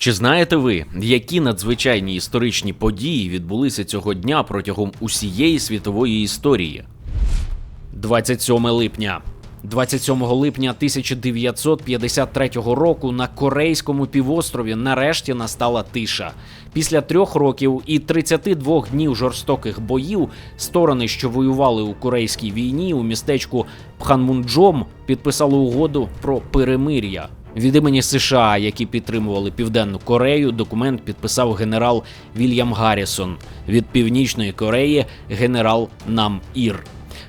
Чи знаєте ви, які надзвичайні історичні події відбулися цього дня протягом усієї світової історії? 27 липня. 27 липня 1953 року на Корейському півострові нарешті настала тиша. Після трьох років і 32 днів жорстоких боїв сторони, що воювали у Корейській війні у містечку Пханмунджом, підписали угоду про перемир'я. Від імені США, які підтримували Південну Корею, документ підписав генерал Вільям Гаррісон. Від Північної Кореї генерал Нам Ір.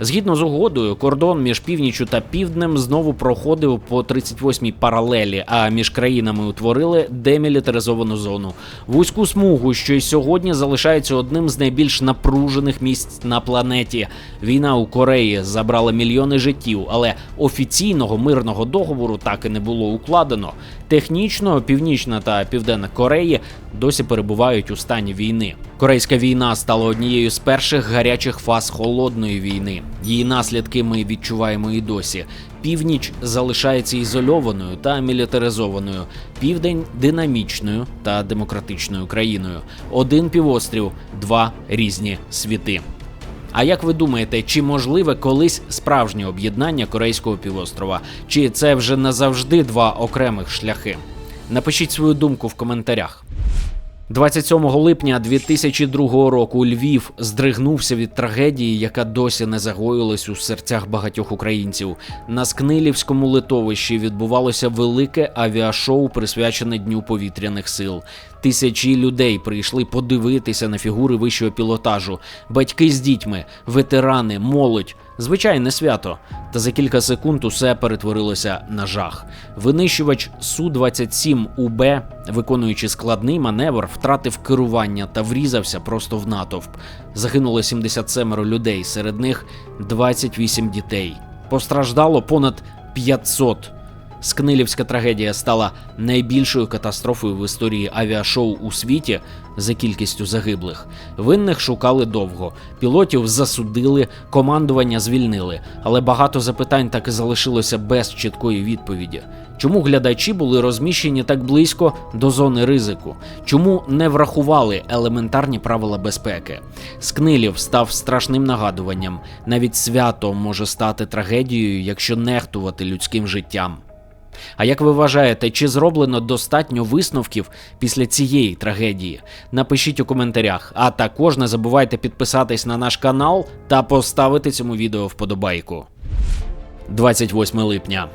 Згідно з угодою, кордон між північю та півднем знову проходив по 38-й паралелі, а між країнами утворили демілітаризовану зону. Вузьку смугу, що й сьогодні залишається одним з найбільш напружених місць на планеті. Війна у Кореї забрала мільйони життів, але офіційного мирного договору так і не було укладено. Технічно Північна та Південна Кореї досі перебувають у стані війни. Корейська війна стала однією з перших гарячих фаз холодної війни. Її наслідки ми відчуваємо і досі. Північ залишається ізольованою та мілітаризованою, південь динамічною та демократичною країною. Один півострів, два різні світи. А як ви думаєте, чи можливе колись справжнє об'єднання Корейського півострова? Чи це вже назавжди два окремих шляхи? Напишіть свою думку в коментарях. 27 липня 2002 року Львів здригнувся від трагедії, яка досі не загоїлась у серцях багатьох українців. На Скнилівському литовищі відбувалося велике авіашоу, присвячене Дню повітряних сил. Тисячі людей прийшли подивитися на фігури вищого пілотажу, батьки з дітьми, ветерани, молодь. Звичайне свято. Та за кілька секунд усе перетворилося на жах. Винищувач Су-27 УБ, виконуючи складний маневр, втратив керування та врізався просто в натовп. Загинуло 77 людей, серед них 28 дітей. Постраждало понад 500. Скнилівська трагедія стала найбільшою катастрофою в історії авіашоу у світі за кількістю загиблих. Винних шукали довго, пілотів засудили, командування звільнили, але багато запитань так і залишилося без чіткої відповіді. Чому глядачі були розміщені так близько до зони ризику? Чому не врахували елементарні правила безпеки? Скнилів став страшним нагадуванням. Навіть свято може стати трагедією, якщо нехтувати людським життям. А як ви вважаєте, чи зроблено достатньо висновків після цієї трагедії? Напишіть у коментарях, а також не забувайте підписатись на наш канал та поставити цьому відео вподобайку. 28 липня.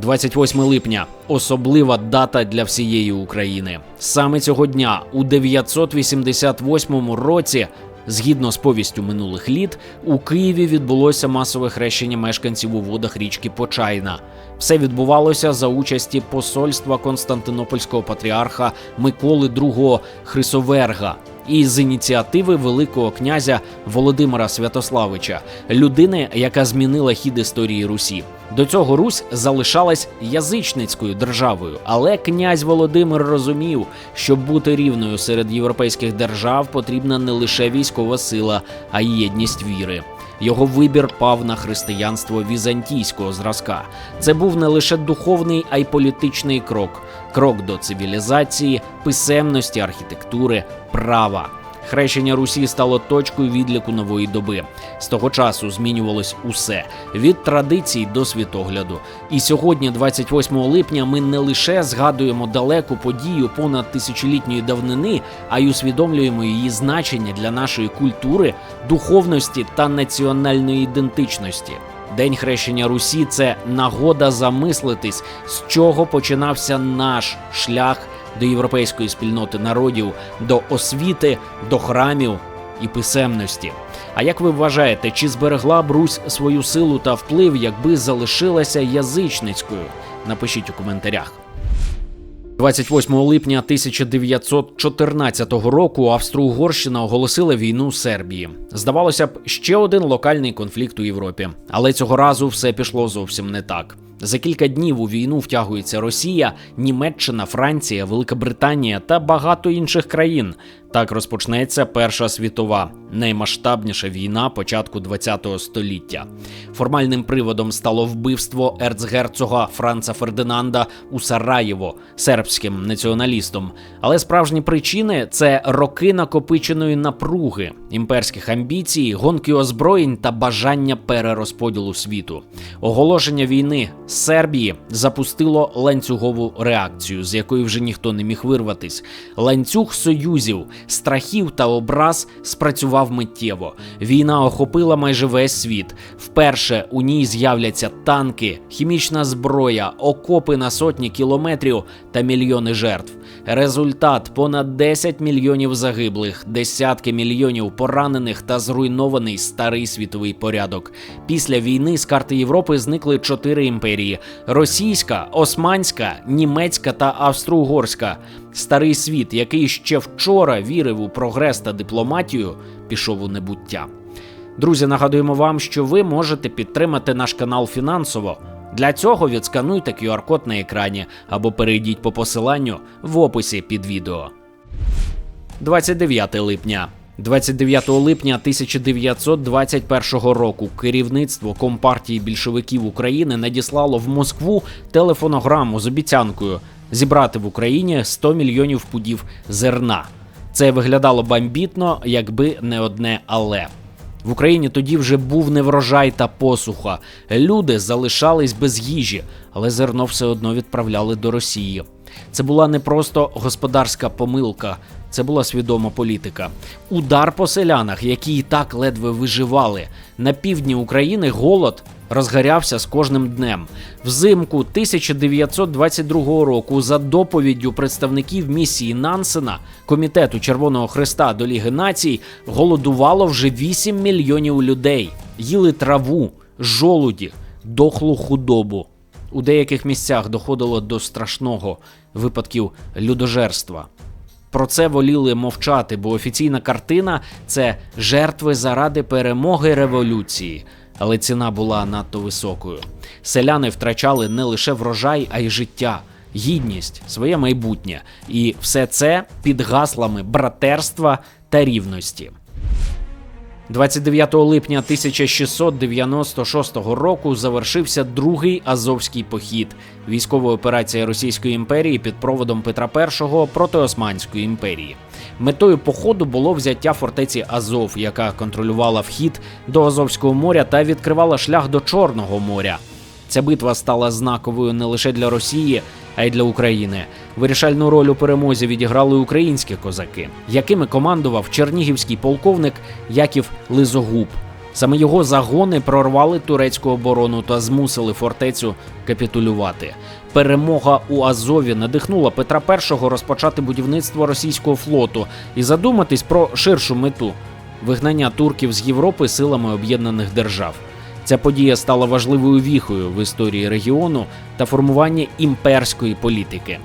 28 липня особлива дата для всієї України. Саме цього дня, у 988 році, Згідно з повістю минулих літ, у Києві відбулося масове хрещення мешканців у водах річки Почайна. Все відбувалося за участі посольства Константинопольського патріарха Миколи II Хрисоверга і з ініціативи Великого князя Володимира Святославича, людини, яка змінила хід історії Русі. До цього Русь залишалась язичницькою державою, але князь Володимир розумів, щоб бути рівною серед європейських держав, потрібна не лише військова сила, а й єдність віри. Його вибір пав на християнство візантійського зразка. Це був не лише духовний, а й політичний крок крок до цивілізації, писемності, архітектури, права. Хрещення Русі стало точкою відліку нової доби. З того часу змінювалось усе від традицій до світогляду. І сьогодні, 28 липня, ми не лише згадуємо далеку подію понад тисячолітньої давнини, а й усвідомлюємо її значення для нашої культури, духовності та національної ідентичності. День хрещення Русі це нагода замислитись, з чого починався наш шлях до європейської спільноти народів, до освіти, до храмів і писемності. А як ви вважаєте, чи зберегла б Русь свою силу та вплив, якби залишилася язичницькою? Напишіть у коментарях. 28 липня 1914 року Австро-Угорщина оголосила війну Сербії. Здавалося б, ще один локальний конфлікт у Європі, але цього разу все пішло зовсім не так. За кілька днів у війну втягується Росія, Німеччина, Франція, Велика Британія та багато інших країн. Так розпочнеться Перша світова, наймасштабніша війна початку ХХ століття. Формальним приводом стало вбивство ерцгерцога Франца Фердинанда у Сараєво сербським націоналістом. Але справжні причини це роки накопиченої напруги, імперських амбіцій, гонки озброєнь та бажання перерозподілу світу. Оголошення війни Сербії запустило ланцюгову реакцію, з якої вже ніхто не міг вирватись. Ланцюг союзів, страхів та образ спрацював миттєво. Війна охопила майже весь світ. Вперше у ній з'являться танки, хімічна зброя, окопи на сотні кілометрів та мільйони жертв. Результат понад 10 мільйонів загиблих, десятки мільйонів поранених та зруйнований старий світовий порядок. Після війни з карти Європи зникли чотири імперії: російська, османська, німецька та австро-угорська. Старий світ, який ще вчора вірив у прогрес та дипломатію, пішов у небуття. Друзі, нагадуємо вам, що ви можете підтримати наш канал фінансово. Для цього відскануйте QR-код на екрані або перейдіть по посиланню в описі під відео. 29 липня. 29 липня 1921 року керівництво Компартії більшовиків України надіслало в Москву телефонограму з обіцянкою зібрати в Україні 100 мільйонів пудів зерна. Це виглядало бамбітно, якби не одне але. В Україні тоді вже був неврожай та посуха. Люди залишались без їжі, але зерно все одно відправляли до Росії. Це була не просто господарська помилка, це була свідома політика. Удар по селянах, які і так ледве виживали. На півдні України голод розгарявся з кожним днем. Взимку 1922 року, за доповіддю представників місії Нансена, комітету Червоного Христа до Ліги Націй, голодувало вже 8 мільйонів людей. Їли траву, жолуді, дохлу худобу. У деяких місцях доходило до страшного випадків людожерства. Про це воліли мовчати, бо офіційна картина це жертви заради перемоги революції. Але ціна була надто високою. Селяни втрачали не лише врожай, а й життя, гідність, своє майбутнє. І все це під гаслами братерства та рівності. 29 липня 1696 року завершився другий Азовський похід, військова операція Російської імперії під проводом Петра І проти Османської імперії. Метою походу було взяття фортеці Азов, яка контролювала вхід до Азовського моря та відкривала шлях до Чорного моря. Ця битва стала знаковою не лише для Росії, а й для України. Вирішальну роль у перемозі відіграли українські козаки, якими командував чернігівський полковник Яків Лизогуб. Саме його загони прорвали турецьку оборону та змусили фортецю капітулювати. Перемога у Азові надихнула Петра І розпочати будівництво російського флоту і задуматись про ширшу мету вигнання турків з Європи силами об'єднаних держав. Ця подія стала важливою віхою в історії регіону та формуванні імперської політики.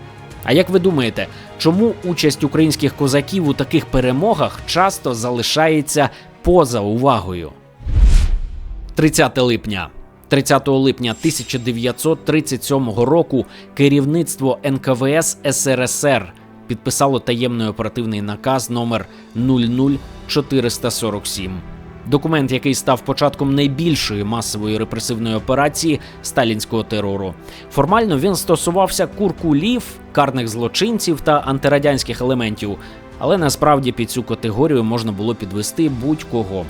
А як ви думаєте, чому участь українських козаків у таких перемогах часто залишається поза увагою? 30 липня. 30 липня 1937 року керівництво НКВС СРСР підписало таємний оперативний наказ номер 00447. Документ, який став початком найбільшої масової репресивної операції сталінського терору. Формально він стосувався куркулів, карних злочинців та антирадянських елементів, але насправді під цю категорію можна було підвести будь-кого.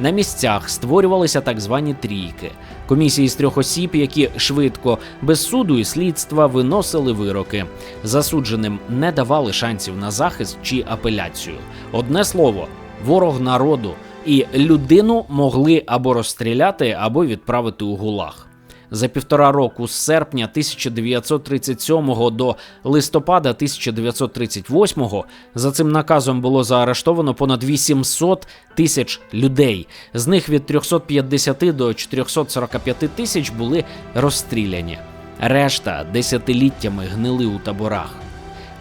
На місцях створювалися так звані трійки комісії з трьох осіб, які швидко, без суду і слідства виносили вироки. Засудженим не давали шансів на захист чи апеляцію. Одне слово, ворог народу і людину могли або розстріляти, або відправити у гулаг. За півтора року з серпня 1937 до листопада 1938 за цим наказом було заарештовано понад 800 тисяч людей. З них від 350 до 445 тисяч були розстріляні. Решта десятиліттями гнили у таборах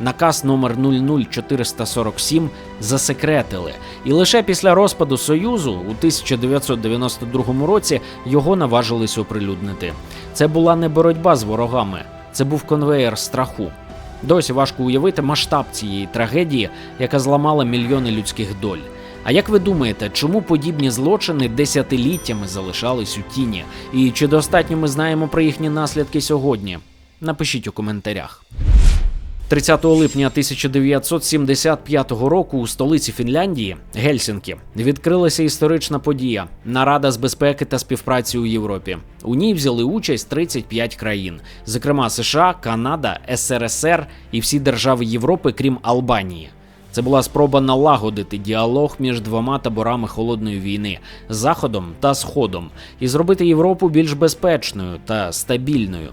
наказ номер 00447 засекретили, і лише після розпаду Союзу у 1992 році його наважились оприлюднити. Це була не боротьба з ворогами, це був конвеєр страху. Досі важко уявити масштаб цієї трагедії, яка зламала мільйони людських доль. А як ви думаєте, чому подібні злочини десятиліттями залишались у тіні? І чи достатньо ми знаємо про їхні наслідки сьогодні? Напишіть у коментарях. 30 липня 1975 року у столиці Фінляндії Гельсінкі відкрилася історична подія нарада з безпеки та співпраці у Європі. У ній взяли участь 35 країн, зокрема США, Канада, СРСР і всі держави Європи, крім Албанії. Це була спроба налагодити діалог між двома таборами холодної війни заходом та сходом, і зробити Європу більш безпечною та стабільною.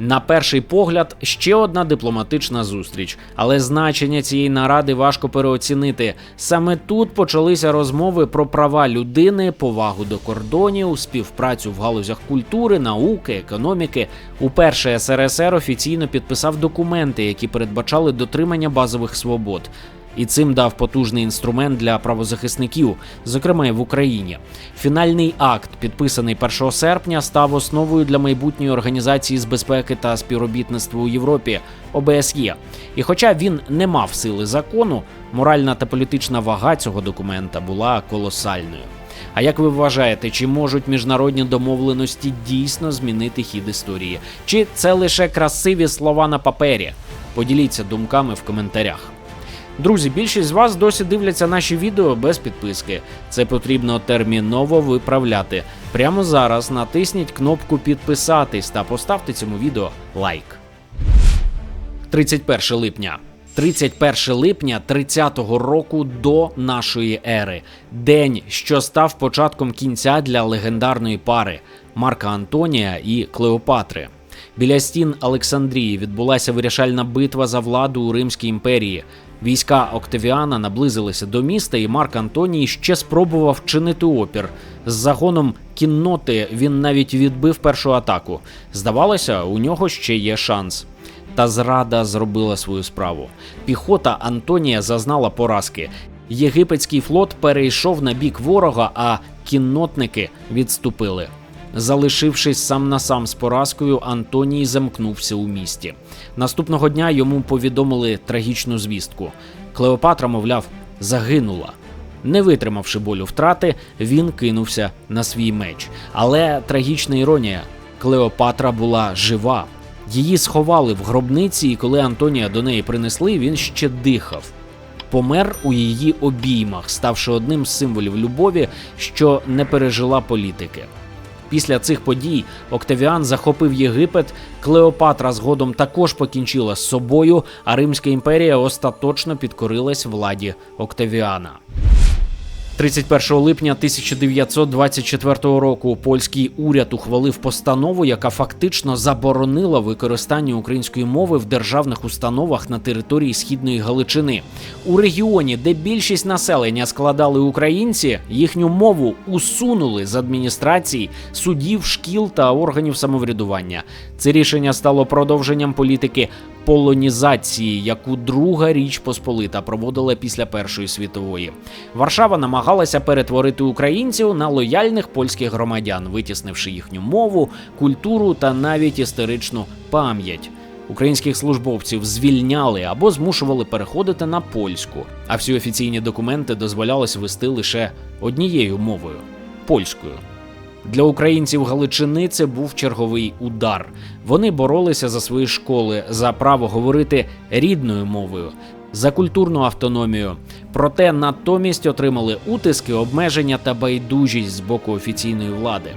На перший погляд, ще одна дипломатична зустріч, але значення цієї наради важко переоцінити. Саме тут почалися розмови про права людини, повагу до кордонів, співпрацю в галузях культури, науки, економіки. Уперше СРСР офіційно підписав документи, які передбачали дотримання базових свобод і цим дав потужний інструмент для правозахисників, зокрема і в Україні. Фінальний акт, підписаний 1 серпня, став основою для майбутньої організації з безпеки та співробітництва у Європі ОБСЄ. І, хоча він не мав сили закону, моральна та політична вага цього документа була колосальною. А як ви вважаєте, чи можуть міжнародні домовленості дійсно змінити хід історії? Чи це лише красиві слова на папері? Поділіться думками в коментарях. Друзі, більшість з вас досі дивляться наші відео без підписки. Це потрібно терміново виправляти. Прямо зараз натисніть кнопку підписатись та поставте цьому відео лайк. 31 липня. 31 липня 30-го року до нашої ери, день, що став початком кінця для легендарної пари Марка Антонія і Клеопатри. Біля стін Олександрії відбулася вирішальна битва за владу у Римській імперії. Війська Октавіана наблизилися до міста, і Марк Антоній ще спробував чинити опір. З загоном кінноти він навіть відбив першу атаку. Здавалося, у нього ще є шанс. Та зрада зробила свою справу. Піхота Антонія зазнала поразки. Єгипетський флот перейшов на бік ворога, а кіннотники відступили. Залишившись сам на сам з поразкою, Антоній замкнувся у місті. Наступного дня йому повідомили трагічну звістку. Клеопатра, мовляв, загинула. Не витримавши болю втрати, він кинувся на свій меч. Але трагічна іронія: Клеопатра була жива. Її сховали в гробниці, і коли Антонія до неї принесли, він ще дихав. Помер у її обіймах, ставши одним з символів любові, що не пережила політики. Після цих подій Октавіан захопив Єгипет, Клеопатра згодом також покінчила з собою, а Римська імперія остаточно підкорилась владі Октавіана. 31 липня 1924 року польський уряд ухвалив постанову, яка фактично заборонила використання української мови в державних установах на території східної Галичини. У регіоні, де більшість населення складали українці, їхню мову усунули з адміністрації, судів, шкіл та органів самоврядування. Це рішення стало продовженням політики полонізації, яку друга річ Посполита проводила після Першої світової. Варшава намагалася перетворити українців на лояльних польських громадян, витіснивши їхню мову, культуру та навіть історичну пам'ять. Українських службовців звільняли або змушували переходити на польську, а всі офіційні документи дозволялось вести лише однією мовою польською. Для українців Галичини це був черговий удар. Вони боролися за свої школи, за право говорити рідною мовою, за культурну автономію. Проте натомість отримали утиски, обмеження та байдужість з боку офіційної влади.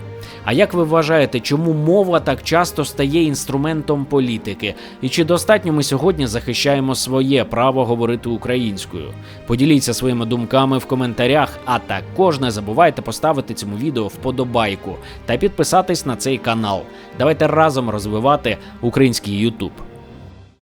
А як ви вважаєте, чому мова так часто стає інструментом політики? І чи достатньо ми сьогодні захищаємо своє право говорити українською? Поділіться своїми думками в коментарях, а також не забувайте поставити цьому відео вподобайку та підписатись на цей канал. Давайте разом розвивати український YouTube.